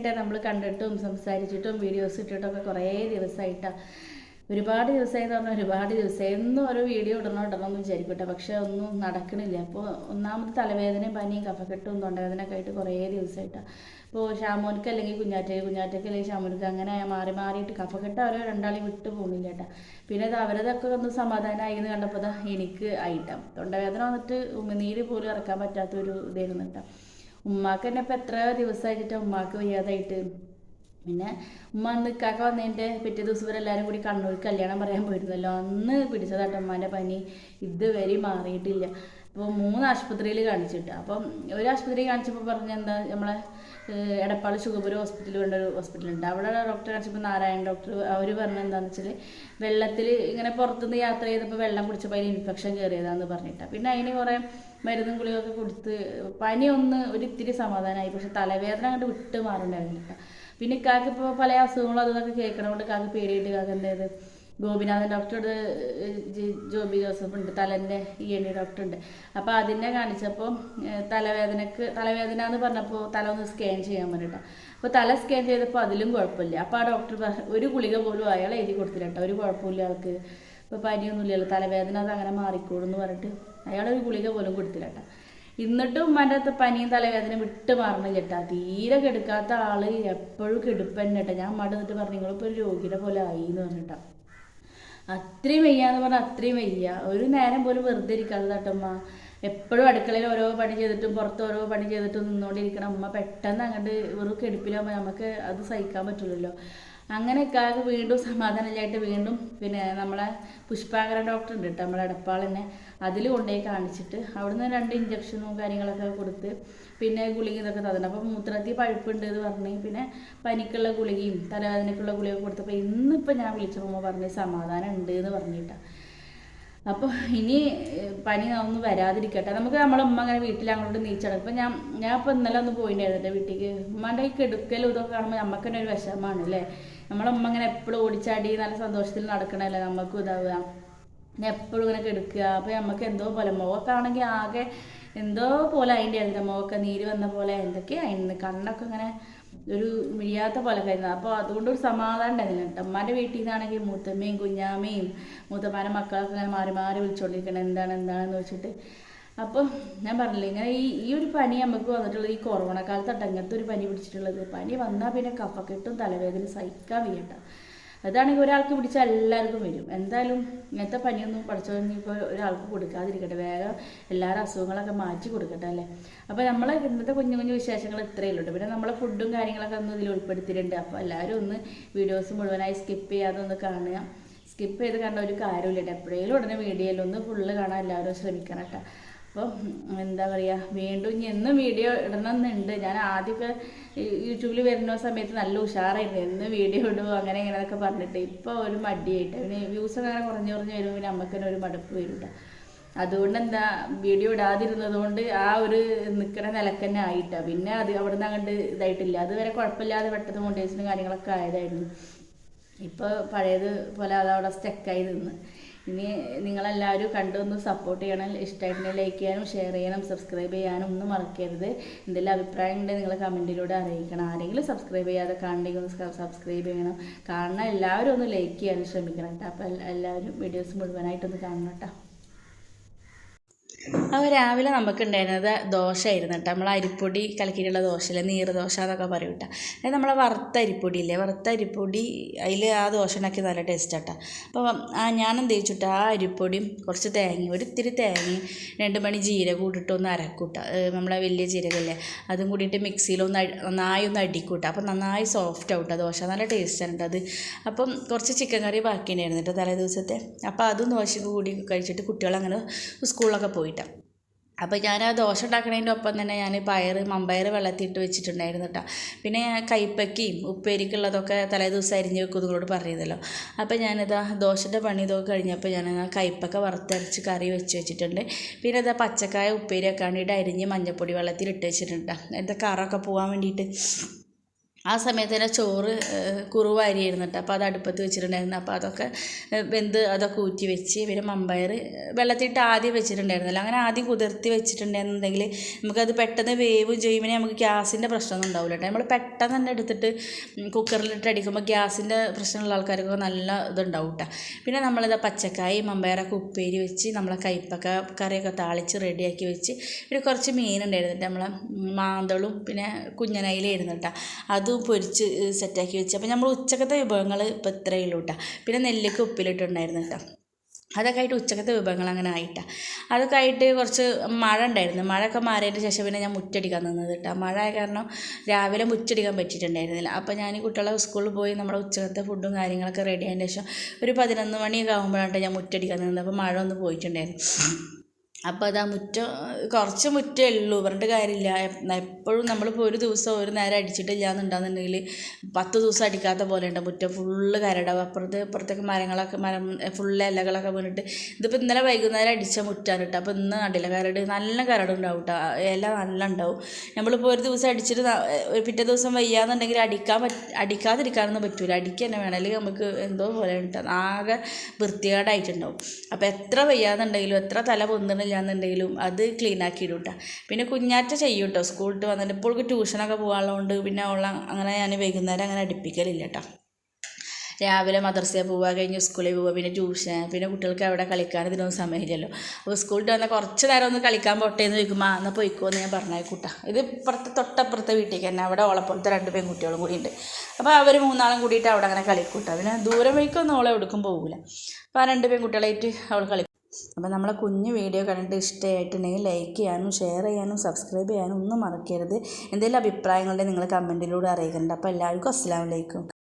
ദിവസമായിട്ട് നമ്മൾ കണ്ടിട്ടും സംസാരിച്ചിട്ടും വീഡിയോസ് ഇട്ടിട്ടൊക്കെ കുറേ ദിവസമായിട്ടാണ് ഒരുപാട് ദിവസമായി എന്ന് പറഞ്ഞാൽ ഒരുപാട് ദിവസമായി എന്നും ഓരോ വീഡിയോ ഇടണം ഇടണം എന്ന് വിചാരിക്കട്ടെ. പക്ഷെ ഒന്നും നടക്കണില്ല. അപ്പോൾ ഒന്നാമത് തലവേദനയും പനിയും കഫക്കെട്ടും തൊണ്ടവേദനയൊക്കെ ആയിട്ട് കുറേ ദിവസമായിട്ടാണ് ഇപ്പോൾ ഷാമോനിക്ക് അല്ലെങ്കിൽ കുഞ്ഞാറ്റയ്ക്ക് കുഞ്ഞാറ്റയ്ക്ക് അല്ലെങ്കിൽ ഷാമോനിക്ക് അങ്ങനെ മാറി മാറിയിട്ട് കഫക്കെട്ട് അവരെ രണ്ടാളെയും വിട്ടു പോകുന്നില്ല കേട്ടോ പിന്നെ അത് അവരതൊക്കെ ഒന്ന് സമാധാനമായി എന്ന് കണ്ടപ്പോൾ എനിക്ക് ആയിട്ടാണ് തൊണ്ടവേദന വന്നിട്ട് ഉമിനീര് പോലും ഇറക്കാൻ പറ്റാത്തൊരു ഇതായിരുന്നു കേട്ടോ ഉമ്മാക്ക് തന്നെ ഇപ്പം എത്ര ദിവസമായിട്ട് ഉമ്മാക്ക് വയ്യാതായിട്ട്? പിന്നെ ഉമ്മ അന്ന് ഇക്കാക്ക വന്നതിന്റെ പിറ്റേ ദിവസം ഇവരെ എല്ലാവരും കൂടി കണ്ണൂർ കല്യാണം പറയാൻ പോയിരുന്നല്ലോ. അന്ന് പിടിച്ചതാട്ടോ ഉമ്മാന്റെ പനി. ഇതുവരെ മാറിയിട്ടില്ല. അപ്പോൾ മൂന്ന് ആശുപത്രിയിൽ കാണിച്ചിട്ട്. അപ്പം ഒരു ആശുപത്രി കാണിച്ചപ്പോൾ പറഞ്ഞെന്താ നമ്മളെ എടപ്പാൾ ശുഖപുരം ഹോസ്പിറ്റൽ വേണ്ട ഒരു ഹോസ്പിറ്റലുണ്ട് അവിടെ ഡോക്ടറെ കാണിച്ചപ്പോൾ നാരായണ ഡോക്ടർ അവർ പറഞ്ഞത് എന്താണെന്ന് വെച്ചാൽ വെള്ളത്തിൽ ഇങ്ങനെ പുറത്തുനിന്ന് യാത്ര ചെയ്തപ്പോൾ വെള്ളം കുടിച്ചപ്പോൾ അതിന് ഇൻഫെക്ഷൻ കയറിയതാന്ന് പറഞ്ഞിട്ടാണ് പിന്നെ അതിന് കുറേ മരുന്നും ഗുളികയൊക്കെ കൊടുത്ത് പനി ഒന്ന് ഒരു ഇത്തിരി സമാധാനമായി പക്ഷെ തലവേദന അങ്ങോട്ട് വിട്ട് മാറണ്ടായിരുന്നില്ല പിന്നെ കാക്കിപ്പോൾ പല അസുഖങ്ങളും അതൊക്കെ കേൾക്കണ കൊണ്ട് കാക്ക് പേടിയിട്ട് കാക്ക് എന്തായത് ഗോപിനാഥൻ ഡോക്ടറുടെ ജോബി ജോസഫ് ഉണ്ട് തലന്റെ ഇ എൻ ഡി ഡോക്ടർ ഉണ്ട് അപ്പോൾ അതിനെ കാണിച്ചപ്പോൾ തലവേദനക്ക് തലവേദന എന്ന് പറഞ്ഞപ്പോൾ തല ഒന്ന് സ്കാൻ ചെയ്യാൻ പറഞ്ഞിട്ടാണ് അപ്പോൾ തല സ്കാൻ ചെയ്തപ്പോൾ അതിലും കുഴപ്പമില്ല. അപ്പോൾ ആ ഡോക്ടർ ഒരു ഗുളിക പോലും അയാൾ എഴുതി കൊടുത്തില്ല കേട്ടോ ഒരു കുഴപ്പമില്ല ആൾക്ക്. ഇപ്പോൾ പനിയൊന്നുമില്ലല്ലോ തലവേദന അത് അങ്ങനെ മാറിക്കോളും എന്ന് പറഞ്ഞിട്ട് അയാൾ ഒരു ഗുളിക പോലും കൊടുത്തില്ല കേട്ടോ എന്നിട്ടും ഉമ്മാന്റെ അടുത്ത് പനിയും തലവേദന വിട്ട് മാറണം ചേട്ടാ തീരെ കെടുക്കാത്ത ആൾ എപ്പോഴും കെടുപ്പന്നെ കേട്ടോ ഞാൻ ഉമ്മാടെ എന്നിട്ട് പറഞ്ഞു നിങ്ങളിപ്പോൾ ഒരു രോഗിയുടെ പോലെ ആയി എന്ന് പറഞ്ഞിട്ടാ. അത്രയും വയ്യാന്ന് പറഞ്ഞാൽ അത്രയും വയ്യ. ഒരു നേരം പോലും വെറുതെ ഇരിക്കാതെ തട്ടമ്മ എപ്പോഴും അടുക്കളയിൽ ഓരോ പണി ചെയ്തിട്ടും പുറത്ത് ഓരോ പണി ചെയ്തിട്ടും നിന്നുകൊണ്ടിരിക്കണം അമ്മ പെട്ടെന്ന് അങ്ങോട്ട് വെറും കെടുപ്പിലാകുമ്പോൾ നമുക്ക് അത് സഹിക്കാൻ പറ്റില്ലല്ലോ അങ്ങനെയൊക്കെ ആകെ വീണ്ടും സമാധാനമില്ലായിട്ട് വീണ്ടും പിന്നെ നമ്മളെ പുഷ്പാകര ഡോക്ടർ ഉണ്ട് കേട്ടോ നമ്മളെ എടപ്പാളിനെ അതിൽ കൊണ്ടുപോയി കാണിച്ചിട്ട് അവിടുന്ന് രണ്ട് ഇഞ്ചക്ഷനും കാര്യങ്ങളൊക്കെ കൊടുത്ത് പിന്നെ ഗുളിക ഇതൊക്കെ തന്നിട്ടുണ്ട്. അപ്പം മൂത്രത്തിൽ പഴുപ്പുണ്ട് എന്ന് പറഞ്ഞ് പിന്നെ പനിക്കുള്ള ഗുളികയും തലവേദനയ്ക്കുള്ള ഗുളിക കൊടുത്തപ്പോൾ ഇന്നിപ്പോൾ ഞാൻ വിളിച്ചപ്പോൾ പറഞ്ഞ് സമാധാനം ഉണ്ട് എന്ന് പറഞ്ഞിട്ടാണ് അപ്പോൾ ഇനി പനി ഒന്നും വരാതിരിക്കട്ടെ. നമുക്ക് നമ്മളെ ഉമ്മ അങ്ങനെ വീട്ടിൽ അങ്ങോട്ട് നീച്ചടക്കും ഇപ്പം ഞാൻ ഞാൻ ഇപ്പൊ ഇന്നലെ ഒന്ന് പോയിട്ടുണ്ടായിരുന്നു എന്റെ വീട്ടിലേക്ക് ഉമ്മാന്റെ ഈ കെടുക്കലും ഇതൊക്കെ കാണുമ്പോൾ നമുക്ക് തന്നെ ഒരു വിഷമമാണ് അല്ലേ നമ്മളെ ഉമ്മ ഇങ്ങനെ എപ്പോഴും ഓടിച്ചാടി നല്ല സന്തോഷത്തിൽ നടക്കണല്ലേ നമുക്കും ഇതാവുക. എപ്പോഴും ഇങ്ങനെ കെടുക്കുക. അപ്പോൾ നമുക്ക് എന്തോ പോലെ മുഖമൊക്കെ ആണെങ്കിൽ ആകെ എന്തോ പോലെ അതിന്റെ എന്താ നീര് വന്ന പോലെ എന്തൊക്കെയായിരുന്നു കണ്ണൊക്കെ ഇങ്ങനെ ഒരു മിഴിയാത്ത പോലെ കഴിഞ്ഞത് അപ്പോൾ അതുകൊണ്ട് ഒരു സമാധാനം ഉണ്ടായിരുന്നില്ല. കേട്ടോ വീട്ടിൽ നിന്നാണെങ്കിൽ മൂത്തമ്മയും കുഞ്ഞാമ്മയും മൂത്തമ്മാരുടെ മക്കളൊക്കെ ഇങ്ങനെ മാറി മാറി വിളിച്ചുകൊണ്ടിരിക്കണം എന്താണ് എന്താണെന്ന് വെച്ചിട്ട്. അപ്പോൾ ഞാൻ പറഞ്ഞില്ലേ ഇങ്ങനെ ഈ ഈ ഒരു പനി നമുക്ക് വന്നിട്ടുള്ളത് ഈ കൊറോണ കാലത്താണ് ഇങ്ങനത്തെ ഒരു പനി പിടിച്ചിട്ടുള്ളത്. പനി വന്നാൽ പിന്നെ കഫക്കെട്ടും തലവേദന സഹിക്കാൻ വയ്യണ്ട അതാണെങ്കിൽ ഒരാൾക്ക് പിടിച്ചാൽ എല്ലാവർക്കും വരും. എന്തായാലും ഇങ്ങനത്തെ പനിയൊന്നും പഠിച്ചോന്ന് ഇപ്പോൾ ഒരാൾക്ക് കൊടുക്കാതിരിക്കട്ടെ. വേഗം എല്ലാവരും അസുഖങ്ങളൊക്കെ മാറ്റി കൊടുക്കട്ടെ അല്ലേ? അപ്പോൾ നമ്മളെ ഇന്നത്തെ കുഞ്ഞു കുഞ്ഞു വിശേഷങ്ങൾ ഇത്രയേ ഉള്ളൂ. പിന്നെ നമ്മളെ ഫുഡും കാര്യങ്ങളൊക്കെ ഒന്ന് ഇതിൽ ഉൾപ്പെടുത്തിയിട്ടുണ്ട്. അപ്പോൾ എല്ലാവരും ഒന്ന് വീഡിയോസ് മുഴുവനായി സ്കിപ്പ് ചെയ്യാതെ ഒന്ന് കാണുക. സ്കിപ്പ് ചെയ്ത് കണ്ട ഒരു കാര്യമില്ല എപ്പോഴേലും ഉടനെ വീഡിയോയിൽ ഒന്ന് ഫുള്ള് കാണാൻ എല്ലാവരും ശ്രമിക്കണം കേട്ടോ. അപ്പോൾ എന്താ പറയുക വീണ്ടും ഇനി എന്നും വീഡിയോ ഇടണമെന്നുണ്ട്. ഞാൻ ആദ്യമൊക്കെ യൂട്യൂബിൽ വരുന്ന സമയത്ത് നല്ല ഉഷാറായിരുന്നു. എന്ന് വീഡിയോ ഇടുമോ അങ്ങനെ ഇങ്ങനെയൊക്കെ പറഞ്ഞിട്ട്. ഇപ്പോൾ ഒരു മടിയായിട്ട്. പിന്നെ വ്യൂസ് അങ്ങനെ കുറഞ്ഞു കുറഞ്ഞ് വരുമ്പോൾ പിന്നെ നമുക്ക് തന്നെ ഒരു മടുപ്പ് വരും അതുകൊണ്ട് എന്താ വീഡിയോ ഇടാതിരുന്നത് കൊണ്ട് ആ ഒരു നിൽക്കുന്ന നിലയ്ക്ക് തന്നെ ആയിട്ടാ. പിന്നെ അത് അവിടെ നിന്ന് അങ്ങോട്ട് ഇതായിട്ടില്ല. അതുവരെ കുഴപ്പമില്ലാതെ പെട്ടെന്ന് മോണ്ടേഴ്സിനും കാര്യങ്ങളൊക്കെ ആയതായിരുന്നു. ഇപ്പോൾ പഴയത് പോലെ അതവിടെ സ്റ്റക്കായി നിന്ന്. ഇനി നിങ്ങളെല്ലാവരും കണ്ടൊന്ന് സപ്പോർട്ട് ചെയ്യണം ഇഷ്ടമായിട്ടുണ്ടെങ്കിൽ ലൈക്ക് ചെയ്യാനും ഷെയർ ചെയ്യാനും സബ്സ്ക്രൈബ് ചെയ്യാനും ഒന്നും മറക്കരുത്. എന്തെങ്കിലും അഭിപ്രായം ഉണ്ടെങ്കിൽ നിങ്ങൾ കമന്റിലൂടെ അറിയിക്കണം. ആരെങ്കിലും സബ്സ്ക്രൈബ് ചെയ്യാതെ കാണണമെങ്കിൽ ഒന്ന് സബ്സ്ക്രൈബ് ചെയ്യണം. കാണണം എല്ലാവരും ഒന്ന് ലൈക്ക് ചെയ്യാനും ശ്രമിക്കണം കേട്ടോ അപ്പോൾ എല്ലാവരും വീഡിയോസ് മുഴുവനായിട്ടൊന്ന് കാണണം കേട്ടോ അപ്പോൾ രാവിലെ നമുക്കുണ്ടായിരുന്നത് ദോശയായിരുന്നു കേട്ടോ. നമ്മൾ അരിപ്പൊടി കലക്കിയിട്ടുള്ള ദോശയില്ലേ നീറ് ദോശ എന്നൊക്കെ പറയും കേട്ടോ. അതായത് നമ്മളെ വറുത്ത അരിപ്പൊടി ഇല്ലേ വറുത്ത അരിപ്പൊടി അതിൽ ആ ദോശ ഉണ്ടാക്കി നല്ല ടേസ്റ്റ് കേട്ടോ അപ്പോൾ ആ ഞാൻ എന്ത് ചോദിച്ചിട്ട് ആ അരിപ്പൊടിയും കുറച്ച് തേങ്ങയും ഒരു ഇത്തിരി തേങ്ങയും രണ്ട് മണി ജീരകം ഇട്ടിട്ട് ഒന്ന് അരക്കൂട്ട നമ്മളെ വലിയ ജീരകമല്ലേ അതും കൂടിയിട്ട് മിക്സിയിൽ ഒന്ന് നന്നായി ഒന്ന് അടിക്കൂട്ട അപ്പോൾ നന്നായി സോഫ്റ്റ് ആവട്ടെ ദോശ നല്ല ടേസ്റ്റാണ് കേട്ടോ അത്. അപ്പം കുറച്ച് ചിക്കൻ കറി ബാക്കി ഉണ്ടായിരുന്നു കേട്ടോ തലേ ദിവസത്തെ അപ്പോൾ അതും ദോശയ്ക്ക് കൂടി കഴിച്ചിട്ട് കുട്ടികളങ്ങനെ സ്കൂളിലൊക്കെ പോയിട്ടാണ് അപ്പോൾ ഞാൻ ആ ദോശ ഉണ്ടാക്കണതിന്റെ ഒപ്പം തന്നെ ഞാൻ പയർ മമ്പയർ വെള്ളത്തിയിട്ട് വെച്ചിട്ടുണ്ടായിരുന്നു കേട്ടോ പിന്നെ കൈപ്പക്കയും ഉപ്പേരിക്കുള്ളതൊക്കെ തലേ ദിവസം അരിഞ്ഞ് വെക്കും നിങ്ങളോട് പറഞ്ഞതല്ലോ അപ്പോൾ ഞാനിതാ ദോശന്റെ പണി ഇതൊക്കെ കഴിഞ്ഞപ്പോൾ ഞാൻ ആ കൈപ്പക്ക വറുത്തരച്ച് കറി വെച്ച് വെച്ചിട്ടുണ്ട്. പിന്നെ ഇതാ പച്ചക്കായ ഉപ്പേരിയൊക്കെ വേണ്ടിയിട്ട് അരിഞ്ഞ് മഞ്ഞപ്പൊടി വെള്ളത്തിൽ ഇട്ട് വെച്ചിട്ടുണ്ട് എന്താ കറൊക്കെ പോകാൻ വേണ്ടിയിട്ട്? ആ സമയത്ത് തന്നെ ചോറ് കുറുവാരിയായിരുന്നു കേട്ടോ. അപ്പോൾ അത് അടുപ്പത്ത് വെച്ചിട്ടുണ്ടായിരുന്നു. അപ്പോൾ അതൊക്കെ വെന്ത് അതൊക്കെ ഊറ്റി വെച്ച് പിന്നെ മമ്പയർ വെള്ളത്തിട്ട് ആദ്യം വെച്ചിട്ടുണ്ടായിരുന്നല്ലോ. അങ്ങനെ ആദ്യം കുതിർത്തി വെച്ചിട്ടുണ്ടെന്നുണ്ടെങ്കിൽ നമുക്കത് പെട്ടെന്ന് വേവും ചെയ്യുമ്പോൾ നമുക്ക് ഗ്യാസിന്റെ പ്രശ്നമൊന്നും ഉണ്ടാവില്ല കേട്ടോ. നമ്മൾ പെട്ടെന്ന് തന്നെ എടുത്തിട്ട് കുക്കറിലിട്ട് അടിക്കുമ്പോൾ ഗ്യാസിന്റെ പ്രശ്നമുള്ള ആൾക്കാർക്കൊക്കെ നല്ല ഇതുണ്ടാവും കേട്ടോ. പിന്നെ നമ്മളിത് പച്ചക്കായി മമ്പയറൊക്കെ ഉപ്പേരി വെച്ച് നമ്മളെ കയ്പ്പക്ക കറിയൊക്കെ താളിച്ച് റെഡിയാക്കി വെച്ച് പിന്നെ കുറച്ച് മീനുണ്ടായിരുന്നു കേട്ടോ. നമ്മളെ മാന്തളും പിന്നെ കുഞ്ഞനയിലായിരുന്നു കേട്ടോ. അതും പൊരിച്ച് സെറ്റാക്കി വെച്ച്. അപ്പോൾ നമ്മൾ ഉച്ചക്കത്തെ വിഭവങ്ങൾ ഇപ്പോൾ ഇത്രയേ ഉള്ളൂ കേട്ടോ പിന്നെ നെല്ലിക്ക ഉപ്പിലിട്ടുണ്ടായിരുന്നു കേട്ടോ അതൊക്കെ ആയിട്ട് ഉച്ചക്കത്തെ വിഭവങ്ങൾ അങ്ങനെ ആയിട്ടാണ് അതൊക്കെ ആയിട്ട് കുറച്ച് മഴ ഉണ്ടായിരുന്നു. മഴയൊക്കെ മാറിയതിന് ശേഷം പിന്നെ ഞാൻ മുറ്റടിക്കാൻ നിന്നത് കേട്ടോ മഴ ആയ കാരണം രാവിലെ മുറ്റടിക്കാൻ പറ്റിയിട്ടുണ്ടായിരുന്നില്ല. അപ്പോൾ ഞാൻ കുട്ടികളെ സ്കൂളിൽ പോയി നമ്മുടെ ഉച്ചക്കത്തെ ഫുഡും കാര്യങ്ങളൊക്കെ റെഡി ആയതിന് ശേഷം ഒരു പതിനൊന്ന് മണിയൊക്കെ ആകുമ്പോഴാണ് ഞാൻ മുറ്റടിക്കാൻ നിന്നത്. അപ്പോൾ മഴ ഒന്ന് പോയിട്ടുണ്ടായിരുന്നു. അപ്പോൾ അതാ മുറ്റം കുറച്ച് മുറ്റേ ഉള്ളൂ. പറഞ്ഞിട്ട് കാര്യമില്ല. എപ്പോഴും നമ്മളിപ്പോൾ ഒരു ദിവസം ഒരു നേരം അടിച്ചിട്ടില്ല എന്നുണ്ടെന്നുണ്ടെങ്കിൽ പത്ത് ദിവസം അടിക്കാത്ത പോലെ ഉണ്ട് മുറ്റം ഫുള്ള് കരടാവും അപ്പുറത്ത് ഇപ്പുറത്തേക്ക് മരങ്ങളൊക്കെ മരം ഫുള്ള് ഇലകളൊക്കെ വീണിട്ട് ഇതിപ്പോൾ ഇന്നലെ വൈകുന്നേരം അടിച്ച മുറ്റാണ് കേട്ടോ. അപ്പോൾ ഇന്ന് കണ്ടില്ല. കരട് നല്ല കരടുണ്ടാവും കേട്ടോ. ഇല നല്ല ഉണ്ടാവും. നമ്മളിപ്പോൾ ഒരു ദിവസം അടിച്ചിട്ട് പിറ്റേ ദിവസം വയ്യാന്നുണ്ടെങ്കിൽ അടിക്കാൻ പറ്റ അടിക്കാതിരിക്കാനൊന്നും പറ്റൂല. അടിക്കുക തന്നെ വേണം. അല്ലെങ്കിൽ നമുക്ക് എന്തോ പോലെ കേട്ടോ ആകെ വൃത്തികേടായിട്ടുണ്ടാവും. അപ്പോൾ എത്ര വയ്യാന്നുണ്ടെങ്കിലും എത്ര തല പൊന്തണില്ലാന്നുണ്ടെങ്കിലും അത് ക്ലീൻ ആക്കി ഇടും കേട്ടോ പിന്നെ കുഞ്ഞാറ്റ ചെയ്യും കേട്ടോ സ്കൂളിൽ വന്നിട്ട് ഇപ്പോൾ ട്യൂഷനൊക്കെ പോകാനുള്ളതുകൊണ്ട് പിന്നെ അവൾ അങ്ങനെ ഞാൻ വൈകുന്നേരം അങ്ങനെ അടുപ്പിക്കലില്ല കേട്ടോ രാവിലെ മദ്രസയിൽ പോവുക കഴിഞ്ഞ് സ്കൂളിൽ പോവുക പിന്നെ ട്യൂഷൻ പിന്നെ കുട്ടികൾക്ക് അവിടെ കളിക്കാൻ ഇതിനൊന്നും സമയമില്ലല്ലോ. അപ്പോൾ സ്കൂളിൽ വന്നാൽ കുറച്ച് നേരം ഒന്ന് കളിക്കാൻ പോട്ടെ എന്ന് ആ എന്നാൽ പോയിക്കോന്ന് ഞാൻ ഞാൻ കൂട്ടാ ഇത് ഇപ്പുറത്തെ തൊട്ടപ്പുറത്തെ വീട്ടിലേക്ക് തന്നെ അവിടെ ഓളപ്പുറത്തെ രണ്ട് പെൺകുട്ടികളും കൂടി ഉണ്ട്. അപ്പോൾ അവർ മൂന്നാളും കൂടിയിട്ട് അവിടെ അങ്ങനെ കളിക്കൂട്ടാ പിന്നെ ദൂരം വഴിക്കൊന്നും ഓളെ എടുക്കും പോകില്ല അപ്പോൾ ആ രണ്ട് പെൺകുട്ടികളായിട്ട് അവൾ കളിക്കും. അപ്പോൾ നമ്മളെ കുഞ്ഞു വീഡിയോ കണ്ടിട്ട് ഇഷ്ടമായിട്ടുണ്ടെങ്കിൽ ലൈക്ക് ചെയ്യാനും ഷെയർ ചെയ്യാനും സബ്സ്ക്രൈബ് ചെയ്യാനും ഒന്നും മറക്കരുത്. എന്തെങ്കിലും അഭിപ്രായങ്ങളുണ്ടെങ്കിൽ നിങ്ങൾ കമന്റിലൂടെ അറിയിക്കുന്നുണ്ട് അപ്പോൾ എല്ലാവർക്കും അസ്സാം വലൈക്കും